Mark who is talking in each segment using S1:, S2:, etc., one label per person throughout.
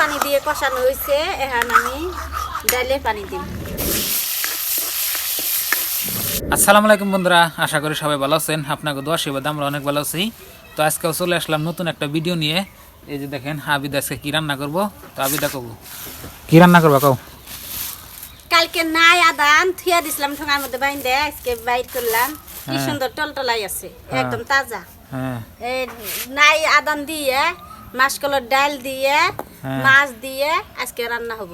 S1: পানি দিয়ে কষানো হয়েছে এখন আমি ডালে পানি দিব
S2: আসসালামু আলাইকুম বন্ধুরা আশা করি সবাই ভালো আছেন। আপনাকে দোয়া সেবা আমরা অনেক ভালো আছি। তো আজকেও চলে আসলাম নতুন একটা ভিডিও নিয়ে। এই যে দেখেন আবিদ আজকে কী রান্না করব? তো আবিদা কব কী রান্না করব কও?
S1: কালকে নাই আদান থুয়া দিছিলাম ঠোঙার মধ্যে বাইন দে আজকে বাইর করলাম। কি
S2: হ্যাঁ।
S1: সুন্দর টলটলাই আছে একদম তাজা।
S2: হ্যাঁ।
S1: এই নাই আদান দিয়ে মাসকলার ডাল দিয়ে
S2: হ্যাঁ।
S1: মাছ দিয়ে আজকে রান্না হব।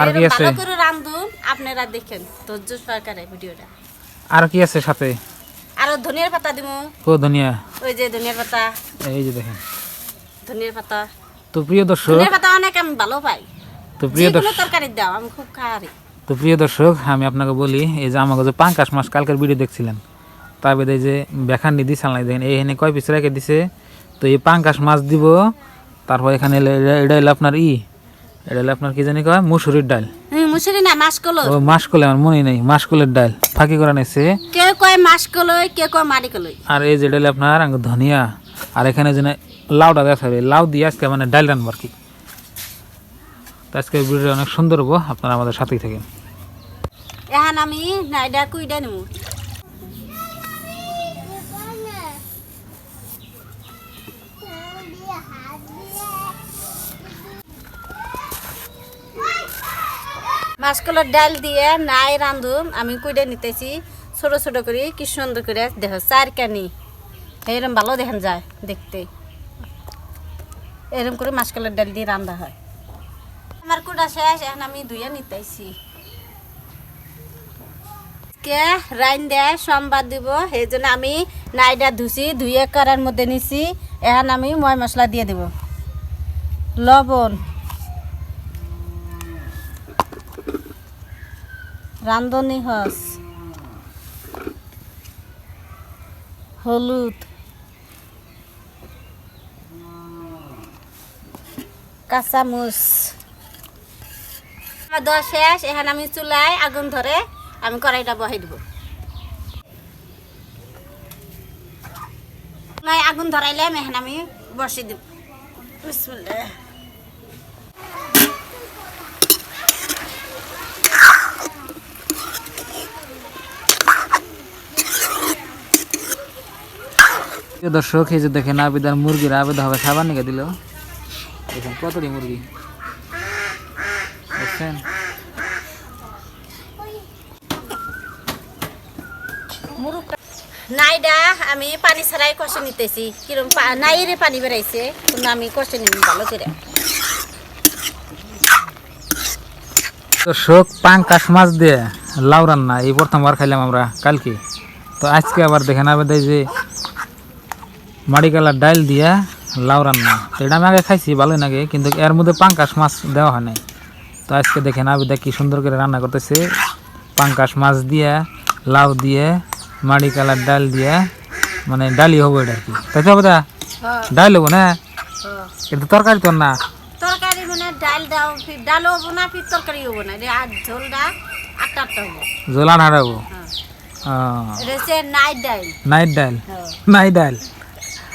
S2: আর কি আছে?
S1: ভালো করে রান্ধুন আপনারা দেখেন ধৈর্য সহকারে ভিডিওটা।
S2: আর কি আছে সাথে?
S1: আরও ধনিয়ার পাতা দিব
S2: কো ধনিয়া?
S1: ওই যে ধনিয়ার পাতা।
S2: এই যে দেখেন।
S1: ধনিয়ার পাতা।
S2: তো প্রিয় দর্শক
S1: ধনিয়ার পাতা অনেক আমি ভালো পাই।
S2: তো প্রিয় দর্শক
S1: তরকারি দাও আমি খুব খাওয়ারি।
S2: তো প্রিয় দর্শক আমি আপনাকে বলি এই যে আমাকে যে পাঙ্কাশ মাছ কালকের ভিডিও দেখছিলেন তার বেদে এই যে বেখান দিদি সালাই দেখেন এইখানে কয় পিস রেখে দিছে? তো এই পাঙ্কাশ মাছ দিব তারপর এখানে এটা- হলো আপনার ই এটা হলো আপনার কি জানি কয়? মুসুরির ডাল।
S1: মুসুরি না মাছ কলো
S2: ও মাসকলে আমার মনে নেই মাসকলের ডাল। ফাঁকি করা নিছে।
S1: কেউ কয় মাছ কলই কেউ কয় মারি কলই
S2: আর এই যে এটা হলো আপনার ধনিয়া আর এখানে যে লাউটা দেখা হবে লাউ দিয়ে আজকে মানে ডাল রানবো আর কি। তো আজকে ভিডিও অনেক সুন্দর হব। আপনারা আমাদের সাথেই থাকেন।
S1: এখন আমি নাইডা কুইডা নিমু। মাসকলার ডাল দিয়ে নাই রান্ধুম, আমি কুইডা নিতেছি, ছোট ছোট করে, কি সুন্দর করে। দেখ, চার কানি। এরম ভালো দেখেন যায় দেখতে। এরম করে মাসকলার ডাল দিয়ে রান্ধা হয়। আমার কুড়া শেষ, এখন আমি ধুইয়া নিতেছি। কে রাইন দেয় সোমবার দিব, সেই জন্য আমি নাইডা ধুছি ধুয়ে করার মধ্যে নিছি, এখন আমি ময় মশলা দিয়ে দেব। লবণ। রান্ধনি হস। হলুদ। কাঁচামুচ। শেষ, এখন আমি চুলায় আগুন ধরে আমি কড়াইটা বহাই দিব। আগুন ধরাইলাম এখন আমি বসে দিব। বিসমিল্লাহ।
S2: প্রিয় দর্শক এই যে দেখেন আবেদার মুরগির আবেদা হবে খাবার নিকে দিল। দেখেন কতটি মুরগি। দেখছেন?
S1: নাইডা আমি পানি ছাড়াই কষে নিতেছি। কিরম পা- নাইরে পানি বেড়াইছে কিন্তু আমি কষে নিব ভালো করে।
S2: দর্শক পাঙ্কাশ মাছ দিয়ে লাউ রান্না এই প্রথমবার খাইলাম আমরা কালকে। তো আজকে আবার দেখেন আবেদায় যে মাড়ি কালার ডাল দিয়া লাউ রান্না। তো এটা আমি আগে খাইছি ভালোই লাগে কিন্তু এর মধ্যে পাঙ্কাশ মাছ দেওয়া হয় নাই। তো আজকে দেখেন আবেদা কি সুন্দর করে রান্না করতেছে। পাঙ্কাশ মাছ দিয়ে লাউ দিয়ে মাড়ি কালার ডাল দিয়ে মানে ডালি হব এটা আর কি। তাই তো আবেদা? ডাল হব না? এটা তরকারি তো না?
S1: তরকারি মানে ডাল দাও ফির হব না ফির তরকারি হব না? আর ঝোলটা আটটা আটটা হব।
S2: জোলা নাড়াবো
S1: হ্যাঁ। নাইট ডাল
S2: নাইট ডাল
S1: হ্যাঁ।
S2: নাই ডাল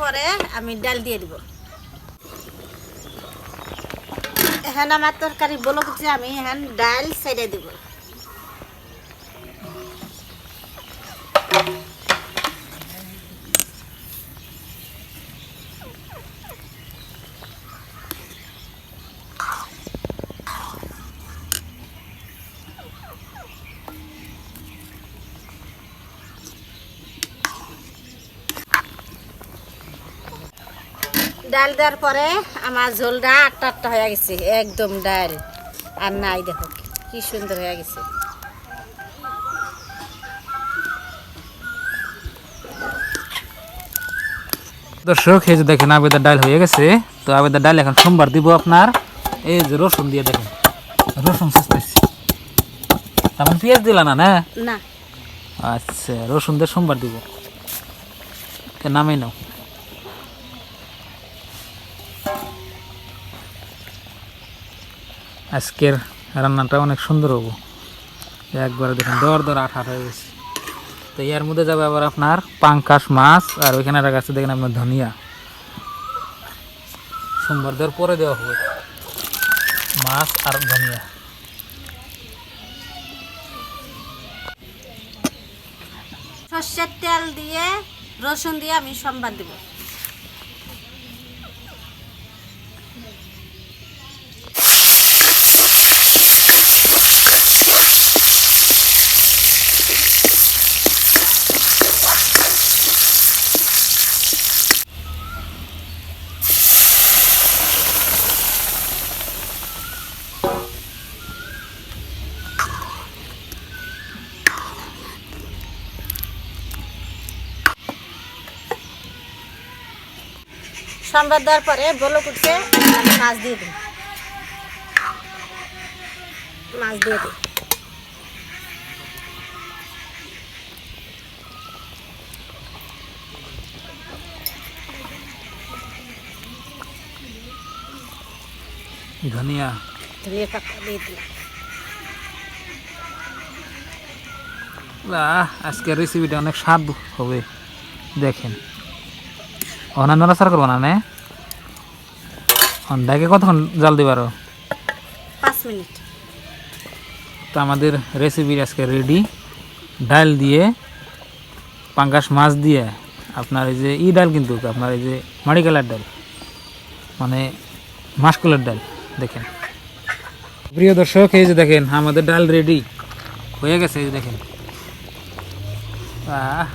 S1: পরে আমি ডাল দিয়ে দিব। এখন আমার তরকারি বলো যে আমি এখন ডাল ছেড়ে দিব। ডাল দেওয়ার পরে আমার ঝোলটা আটটা আটটা হয়ে গেছে একদম ডাল। আর নাই দেখো কি সুন্দর হয়ে গেছে।
S2: দর্শক এই যে দেখেন আবেদার ডাল হয়ে গেছে। তো আবেদার ডাল এখন সোমবার দিব আপনার। এই যে রসুন দিয়ে দেখেন রসুন চেষ্টাইছি তার মানে পেঁয়াজ দিলা না না? আচ্ছা রসুন দিয়ে সোমবার দিব। তো নামেই নাও। আজকের রান্নাটা অনেক সুন্দর হব। একবারে দেখুন, দর দর আঠা হয়ে গেছে। তো এর মধ্যে যাবে আবার আপনার পাঙ্কাশ মাছ, আর ওইখানে রাখা আছে, দেখেন আপনার ধনিয়া। সোমবার দেওয়ার পরে দেওয়া হবে। মাছ আর ধনিয়া।
S1: সর্ষের তেল দিয়ে রসুন দিয়ে আমি সম্বাদ দেব। সম্বাদ দেওয়ার পরে বলো উঠছে মাছ দিয়ে দিই। মাছ দিয়ে দিই।
S2: ধনিয়া।
S1: ধনিয়া পাতা দিয়ে দিলাম
S2: আজকের রেসিপিটা অনেক স্বাদ হবে। দেখেন। অন্যান্য নড়াচড়া করব না নে। অন্ডাকে কতক্ষণ জাল দিবার
S1: পাঁচ মিনিট।
S2: তো আমাদের রেসিপি আজকে রেডি ডাল দিয়ে পাঙ্গাস মাছ দিয়ে আপনার এই যে ই ডাল কিন্তু আপনার এই যে মাড়িকালার ডাল মানে মাসকলার ডাল দেখেন। প্রিয় দর্শক এই যে দেখেন আমাদের ডাল রেডি হয়ে গেছে এই যে দেখেন। আহ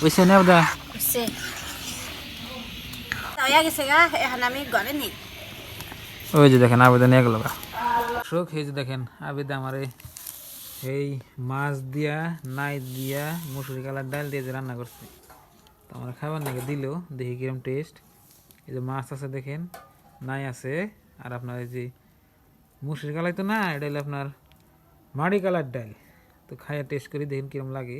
S2: বুঝছে না দা
S1: হচ্ছে হয়ে গেছে গা এখন আমি ঘরে নেই
S2: ওই যে দেখেন আবেদন এক লগা শোক এই যে দেখেন আবেদন আমারে এই মাছ দিয়া নাই দিয়া মুসুরি কালার ডাল দিয়ে যে রান্না করছে তো আমরা খাবার নাকি দিল দেখি কিরম টেস্ট এই যে মাছ আছে দেখেন নাই আছে আর আপনার এই যে মুসুরি কালাই তো না এটা হলো আপনার মাড়ি কালার ডাল তো খাইয়া টেস্ট করি দেখেন কিরম লাগে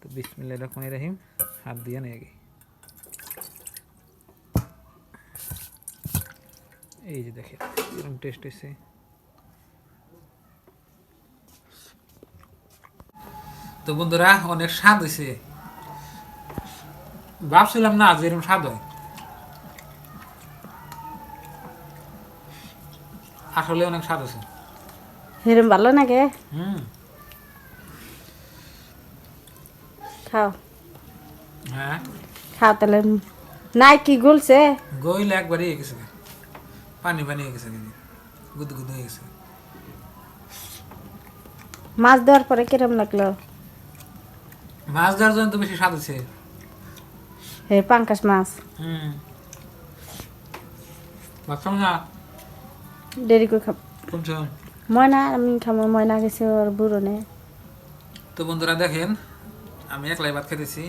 S2: তো বিসমিল্লাহ রহমান রাহিম। হাত দিয়ে নিয়ে আগে। এই যে দেখেন কিরম টেস্ট হয়েছে তো বন্ধুরা অনেক স্বাদ হয়েছে ভাবছিলাম না যে এরকম স্বাদ হয়। আসলে অনেক স্বাদ আছে
S1: এরম ভালো নাকি?
S2: হুম।
S1: খাও।
S2: হ্যাঁ?
S1: খাও তাহলে। নাই কি গুলছে?
S2: গইলে একবারই হয়ে গেছে পানি পানি হয়ে গেছে গুদ গুদ হয়ে গেছে
S1: মাছ দেওয়ার পরে কিরম লাগল?
S2: মাছ ধরার জন্য তো বেশি স্বাদ আছে
S1: হে পাঙ্কাশ মাছ।
S2: হুম। ভাবছিলাম না?
S1: দেরি করে খাব।
S2: কোনছো
S1: ময়না আমি খাব ময়না গেছে ওর বুড়ো
S2: তো বন্ধুরা দেখেন আমি একলাই ভাত খাইতেছি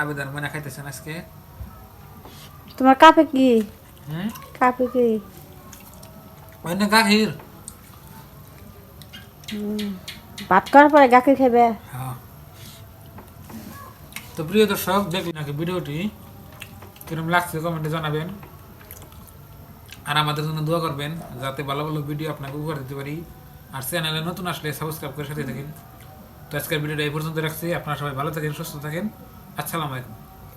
S2: আবেদন মনে খাইতেছেন আজকে।
S1: তোমার কাপে কি?
S2: হুম?
S1: কাপে কি?
S2: ওই গাখির।
S1: ভাত করার পরে গাখীর খাবে
S2: হ্যাঁ। তো প্রিয় দর্শক দেখুন নাকি ভিডিওটি? কীরকম লাগছে কমেন্টে জানাবেন। আর আমাদের জন্য দোয়া করবেন যাতে ভালো ভালো ভিডিও আপনাকে উপহার দিতে পারি। আর চ্যানেলে নতুন আসলে সাবস্ক্রাইব করে সাথে থাকেন। তো আজকের ভিডিওটা এই পর্যন্ত রাখছি। আপনারা সবাই ভালো থাকেন সুস্থ থাকেন। আসসালামু আলাইকুম।